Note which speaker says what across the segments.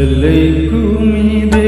Speaker 1: அலைக்குமிதே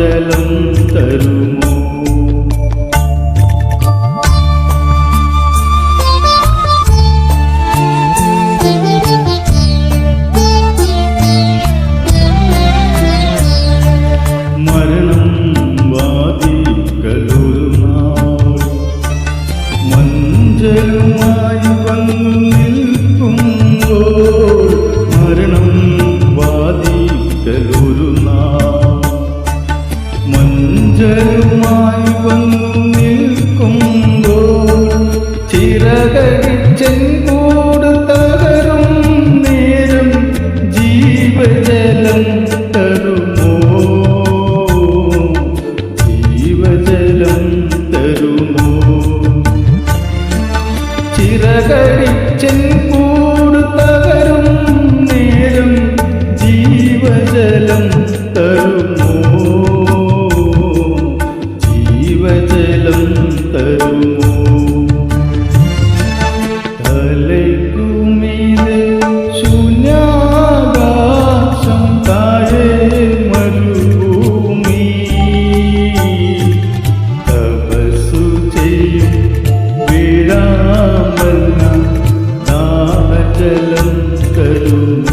Speaker 1: ചഞ്ചലം തരുമോ? ജലം തരുമോ? ചിറകടിച്ചൻ കൂടു Hallelujah.